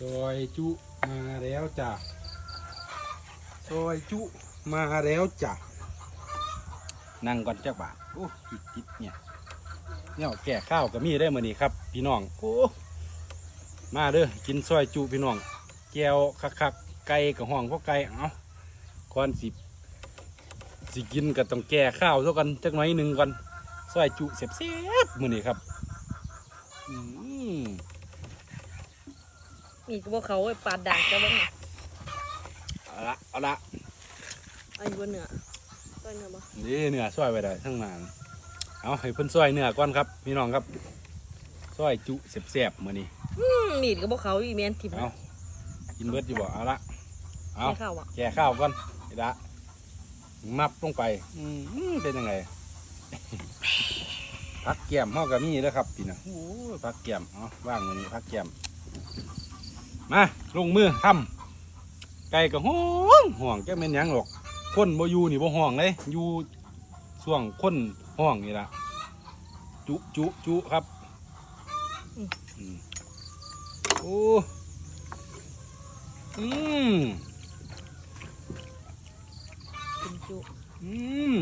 ซอยจุมาแล้วจ้ะซอยจุมาแล้วจ้ะนั่งก่อนจักบาทโอ้จิตจิตเนี่ยเนี่ยแก่ข้าวก็มีได้มือนี้ครับ พี่น้องโอ้มาเด้อกินซอยจุพี่น้องแก้วคักๆไก่กับห้องพวกไก่เอาก่อนสิสิกินก็ต้องแก่ข้าวซะกันจักหน่อยหนึ่งก่อนซอยจุเสียบๆมือนี้ครับอืม มีกบ่เขาไอ้ปาดด่างจะบ้างเอาละเอาละไอ้บนเหนือต้นเหนือบ่นี่เนื้อซอยไปได้ทั้งนานเอาให้เพิ่นซอยเนื้อก่อนครับพี่น้องครับซอยจุเสียบๆมื้อนี้อืมมีดก็บ่เขาอีแมนทิมเอากินเบิดอยู่บ่เอาละเอาแค่ข้าวอะแก่ข้าวก่อนไอ้ละมับลงไปอืมเป็นยังไงพักแก้มเฮาก็มีแล้วครับพี่นะโอ้ยพักแก้มเอาว่างมื้อนี้พักแก้ม มาลงมือทำไก่ก็ห้องห่วงแกแม่นหยังหรอกคนบ่อยู่นี่บ่ห้องเลยอยู่ช่วงคนห้องนี่ล่ะจุจุจุครับอืมโอ้อืมกินจุอืม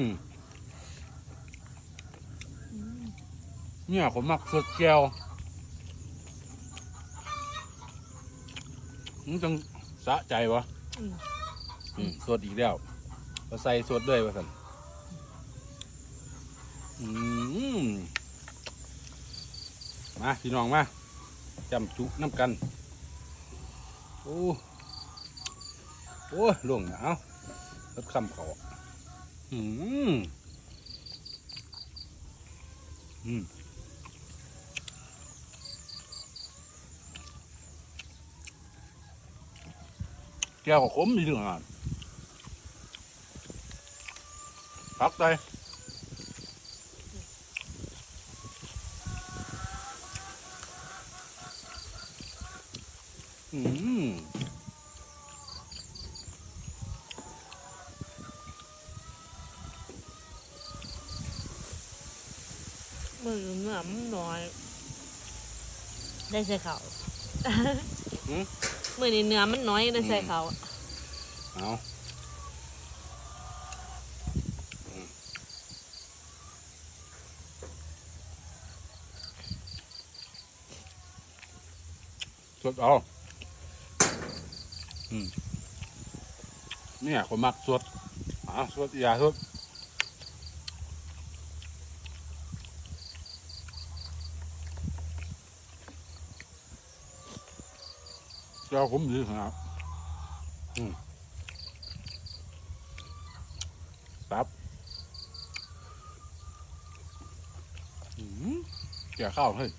เนี่ยผมมักสดแก้ว มันจังสะใจวะอืม อืมสดอีกแล้วก็ใส่สดด้วยวะสันอืมมาพี่น้องมาจำจุน้ำกัน โอ้โอ้ล่วงหนาวรถคำเขาอืมอืม แก้วก็ขมดีถึงอะพักใจอืมมือเหนือมันน้อย ได้ใส่เขาวหื มมือนี่เนื้อมันน้อยได้ใส่เขาวเอาอืมสดเอาอืมเนี่ยคนมักสดอ่าสดอย่าสด จ้าผมดีครับตับอืมแก่ข้าวเฮ้ย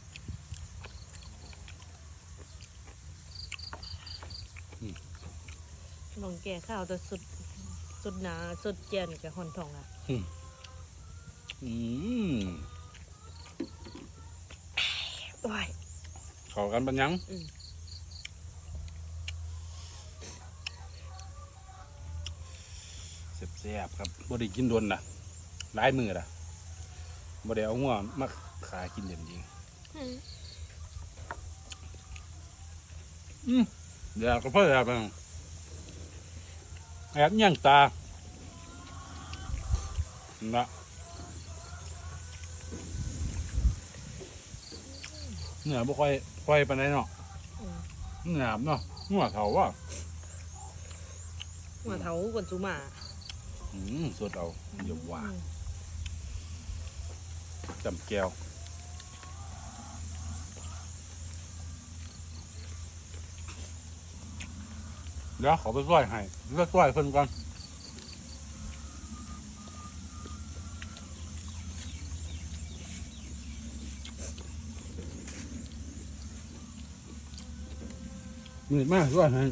ลองแก่ข้าวแต่สุดสุดหนาสุดเจียนกับหอนทองอะอืมว้ายเข้ากันปัญญัง อืมเสียบๆครับบ่ได้กินโดนนะหลายมือละบ่ได้เอาหัวมาขายกินเด่นจริงอืมเดี๋ยวก็เพิ่มไปแอบย่างตานะเนื้อบ่ค่อยค่อยปานใดเนาะอืมเนื้อเนาะหัวเขาว่าหัวเท้าก่อนจุมา อืมสดเอาเดี๋ยวหว่าอืมจำแก้วเดี๋ยวขอไปช่วยให้เลือกช่วยเพิ่นก่อนมืดมากช่วยให้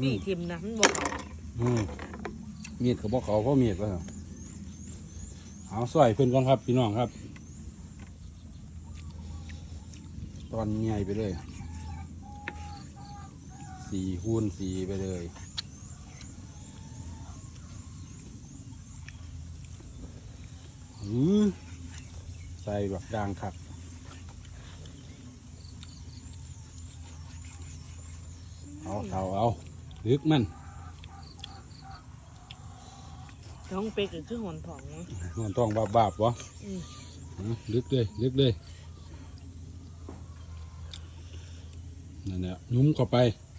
มีทิมนะมันบอกเขาอืม มีดกับบอกเขาเพราะมีดว่าเอาสวยเพิ่อนก่อนครับ พี่น้องครับ ตอนใหญ่ไปเลยสี่คูณสี่ไปเลยอือใส่แบบด่างคักเอาเอาเอาลึกมัน ท้องเป็กก็คือหอนผองเนอะมันต้องบาบบาบๆวะอืมเอาลึกเลยลึกเลยนั่นแหละยุ้มเข้าไปอ